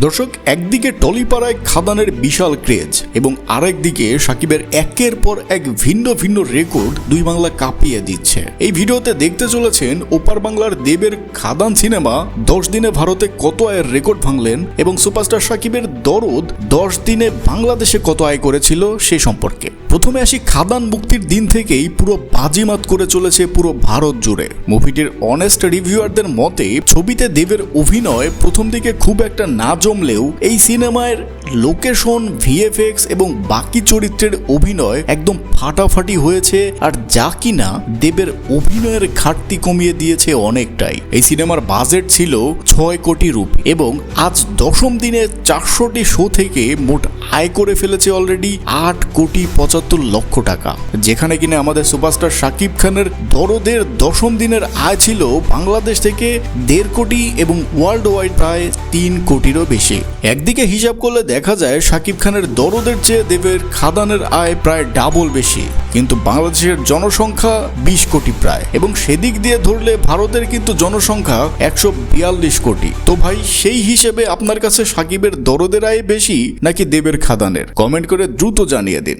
দর্শক একদিকে টলিপাড়ায় খাদানের বিশাল ক্রেজ এবং আরেকদিকে সাকিবের একের পর এক ভিন্ন ভিন্ন রেকর্ড দুই বাংলা কাঁপিয়ে দিচ্ছে। এই ভিডিওতে দেখতে চলেছেন ওপার বাংলার দেবের খাদান সিনেমা দশ দিনে ভারতে কত আয়ের রেকর্ড ভাঙলেন এবং সুপারস্টার সাকিবের দরদ দশ দিনে বাংলাদেশে কত আয় করেছিল সে সম্পর্কে। প্রথমে আসি খাদান মুক্তির দিন থেকেই পুরো বাজিমাত করে চলেছে পুরো ভারত জুড়ে। মুভিটির অনেস্ট রিভিউয়ারদের মতে ছবিতে দেবের অভিনয় প্রথম দিকে খুব একটা না জমলেও এই সিনেমার লোকেশন, ভিএফএক্স এবং বাকি চরিত্রের অভিনয় একদম ফাটাফাটি হয়েছে আর যা কিনা দেবের অভিনয়ের ঘাটতি কমিয়ে দিয়েছে অনেকটাই। এই সিনেমার বাজেট ছিল ছয় কোটি রুপি এবং আজ দশম দিনে চারশোটি শো থেকে মোট আয় করে ফেলেছে অলরেডি আট কোটি পঁচাত্তর লক্ষ টাকা। যেখানে কিনা আমাদের সুপারস্টার শাকিব খানের দরদের দশম দিনের আয় ছিল বাংলাদেশ থেকে দেড় কোটি এবং ওয়ার্ল্ড ওয়াইড প্রায় তিন কোটিরও বেশি। একদিকে হিসাব করলে দেখা যায় সাকিব খানের দরদের চেয়ে দেবের খাদানের আয় প্রায় ডাবল বেশি। কিন্তু বাংলাদেশের জনসংখ্যা বিশ কোটি প্রায়। এবং সেদিক দিয়ে ধরলে ভারতের কিন্তু জনসংখ্যা একশো বিয়াল্লিশ কোটি। তো ভাই, সেই হিসেবে আপনার কাছে সাকিবের দরদের আয় বেশি নাকি দেবের খাদানের? কমেন্ট করে দ্রুত জানিয়ে দিন।